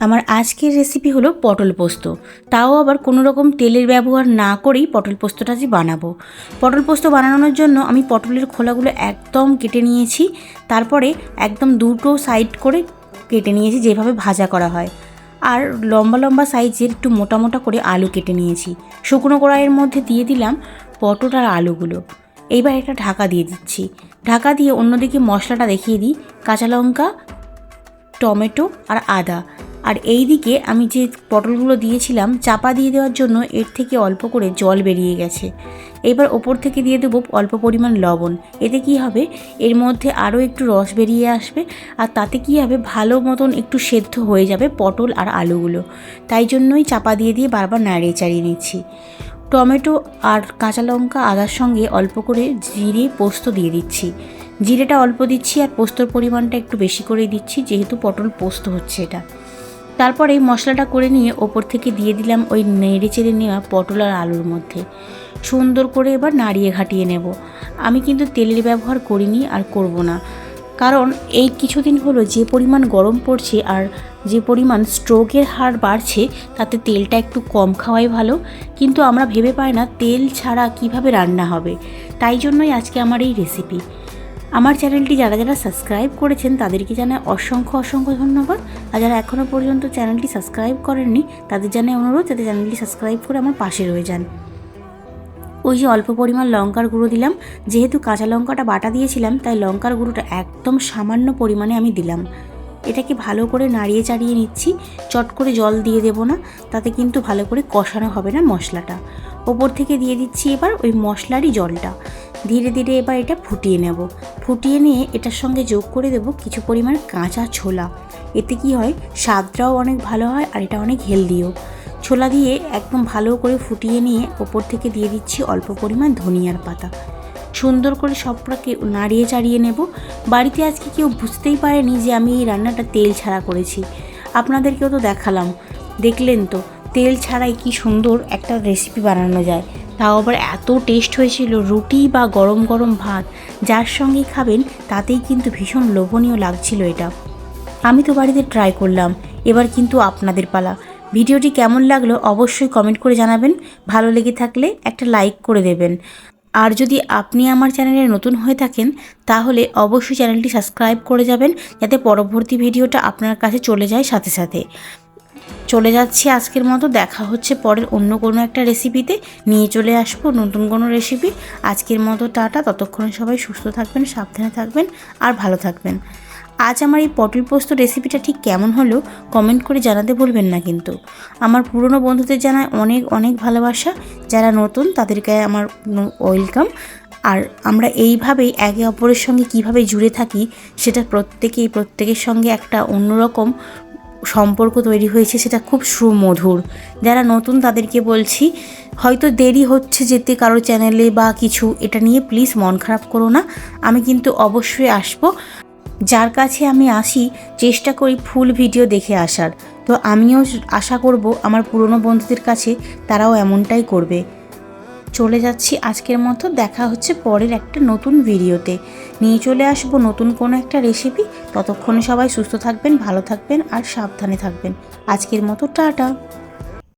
আমার আজকের রেসিপি হলো পটল পোস্ত। তাও আবার কোনো রকম তেলের ব্যবহার না করেই পটল পোস্তটা যে বানাবো। পটল পোস্ত বানানোর জন্য আমি পটলের খোলাগুলো একদম কেটে নিয়েছি। তারপরে একদম দুটো সাইড করে কেটে নিয়েছি যেভাবে ভাজা করা হয়। আর লম্বা লম্বা সাইজের একটু মোটা মোটা করে আলু কেটে নিয়েছি। শুকনো কড়াইয়ের মধ্যে দিয়ে দিলাম পটল আর আলুগুলো। এইবার একটা ঢাকা দিয়ে দিচ্ছি। ঢাকা দিয়ে অন্যদিকে মশলাটা দেখিয়ে দিই। কাঁচা লঙ্কা, টমেটো আর আদা। আর এই দিকে আমি যে পটলগুলো দিয়েছিলাম, চাপা দিয়ে দেওয়ার জন্য এর থেকে অল্প করে জল বেরিয়ে গেছে। এবার ওপর থেকে দিয়ে দেবো অল্প পরিমাণ লবণ। এতে কি হবে? এর মধ্যে আরও একটু রস বেরিয়ে আসবে আর তাতে কি হবে? ভালো মতন একটু সেদ্ধ হয়ে যাবে পটল আর আলুগুলো। তাই জন্যই চাপা দিয়ে দিয়ে বারবার নাড়িয়ে চাড়িয়ে নিচ্ছি। টমেটো আর কাঁচা লঙ্কা আদার সঙ্গে অল্প করে জিরে পোস্ত দিয়ে দিচ্ছি। জিরেটা অল্প দিচ্ছি আর পোস্তর পরিমাণটা একটু বেশি করেই দিচ্ছি, যেহেতু পটল পোস্ত হচ্ছে এটা। তারপরে মশলাটা করে নিয়ে ওপর থেকে দিয়ে দিলাম ওই নেড়ে চেড়ে নেওয়া পটল আর আলুর মধ্যে। সুন্দর করে এবার নাড়িয়ে ঘাটিয়ে নেব। আমি কিন্তু তেলের ব্যবহার করিনি আর করব না। কারণ এই কিছুদিন হলো যে পরিমাণ গরম পড়ছে আর যে পরিমাণ স্ট্রোকের হার বাড়ছে, তাতে তেলটা একটু কম খাওয়াই ভালো। কিন্তু আমরা ভেবে পাই না তেল ছাড়া কীভাবে রান্না হবে। তাই জন্যই আজকে আমার এই রেসিপি আমার চ্যানেলটি যারা যারা সাবস্ক্রাইব করেছেন, তাদেরকে জানায় অসংখ্য অসংখ্য ধন্যবাদ। আর যারা এখনও পর্যন্ত চ্যানেলটি সাবস্ক্রাইব করেননি, তাদের জানায় অনুরোধ যাতে চ্যানেলটি সাবস্ক্রাইব করে আমার পাশে রয়ে যান। ওই যে অল্প পরিমাণ লঙ্কার গুঁড়ো দিলাম। যেহেতু কাঁচা লঙ্কাটা বাটা দিয়েছিলাম, তাই লঙ্কার গুঁড়োটা একদম সামান্য পরিমাণে আমি দিলাম। এটাকে ভালো করে নাড়িয়ে চাড়িয়ে নিচ্ছি। চট করে জল দিয়ে দেবো না, তাতে কিন্তু ভালো করে কষানো হবে না মশলাটা। ওপর থেকে দিয়ে দিচ্ছি এবার ওই মশলারই জলটা। ধীরে ধীরে এবার এটা ফুটিয়ে নেব। ফুটিয়ে নিয়ে এটার সঙ্গে যোগ করে দেব কিছু পরিমাণ কাঁচা ছোলা। এতে কি হয়, স্বাদটাও অনেক ভালো হয় আর এটা অনেক হেলদিও। ছোলা দিয়ে একদম ভালো করে ফুটিয়ে নিয়ে ওপর থেকে দিয়ে দিচ্ছি অল্প পরিমাণ ধনিয়ার পাতা। সুন্দর করে সবটাকে নাড়িয়ে চাড়িয়ে নেব। বাড়িতে আজকে কেউ বুঝতেই পারেনি যে আমি এই রান্নাটা তেল ছাড়া করেছি। আপনাদেরকেও তো দেখালাম। দেখলেন তো, তেল ছাড়াই কি সুন্দর একটা রেসিপি বানানো যায়। তাও আবার এত টেস্ট হয়েছিল, রুটি বা গরম গরম ভাত, যার সঙ্গে খাবেন তাতেই কিন্তু ভীষণ লোভনীয় লাগছিল এটা। আমি তো বাড়িতে ট্রাই করলাম, এবার কিন্তু আপনাদের পালা। ভিডিওটি কেমন লাগল অবশ্যই কমেন্ট করে জানাবেন। ভালো লেগে থাকলে একটা লাইক করে দেবেন। আর যদি আপনি আমার চ্যানেলে নতুন হয়ে থাকেন, তাহলে অবশ্যই চ্যানেলটি সাবস্ক্রাইব করে যাবেন, যাতে পরবর্তী ভিডিওটা আপনার কাছে চলে যায় সাথে সাথে। চলে যাচ্ছি আজকের মতো, দেখা হচ্ছে পরের অন্য কোনো একটা রেসিপিতে নিয়ে চলে আসব নতুন কোনো রেসিপি আজকের মতো টাটা, ততক্ষণে সবাই সুস্থ থাকবেন, সাবধানে থাকবেন, আর ভালো থাকবেন। আজ আমার এই পটল পোস্ত রেসিপিটা ঠিক কেমন হলো কমেন্ট করে জানাতে বলবেন না কিন্তু। আমার পুরনো বন্ধুদের জানায় অনেক অনেক ভালোবাসা। যারা নতুন, তাদেরকে আমার ওয়েলকাম আর আমরা এইভাবেই একে অপরের সঙ্গে কীভাবে জুড়ে থাকি, সেটা প্রত্যেকেই, প্রত্যেকের সঙ্গে একটা অন্যরকম সম্পর্ক তৈরি হয়েছে, সেটা খুব সুমধুর। যারা নতুন, তাদেরকে বলছি, হয়তো দেরি হচ্ছে যেতে কারও চ্যানেলে বা কিছু, এটা নিয়ে প্লিজ মন খারাপ করো না। আমি কিন্তু অবশ্যই আসব। যার কাছে আমি আসি, চেষ্টা করি ফুল ভিডিও দেখে আসার। তো আমিও আশা করব আমার পুরনো বন্ধুদের কাছে তারাও এমনটাই করবে। চলে যাচ্ছি আজকের মতো, দেখা হচ্ছে পরের একটা নতুন ভিডিওতে। নিয়ে চলে আসব নতুন কোনো একটা রেসিপি ততক্ষণে সবাই সুস্থ থাকবেন, ভালো থাকবেন আর সাবধানে থাকবেন। আজকের মতো, টাটা।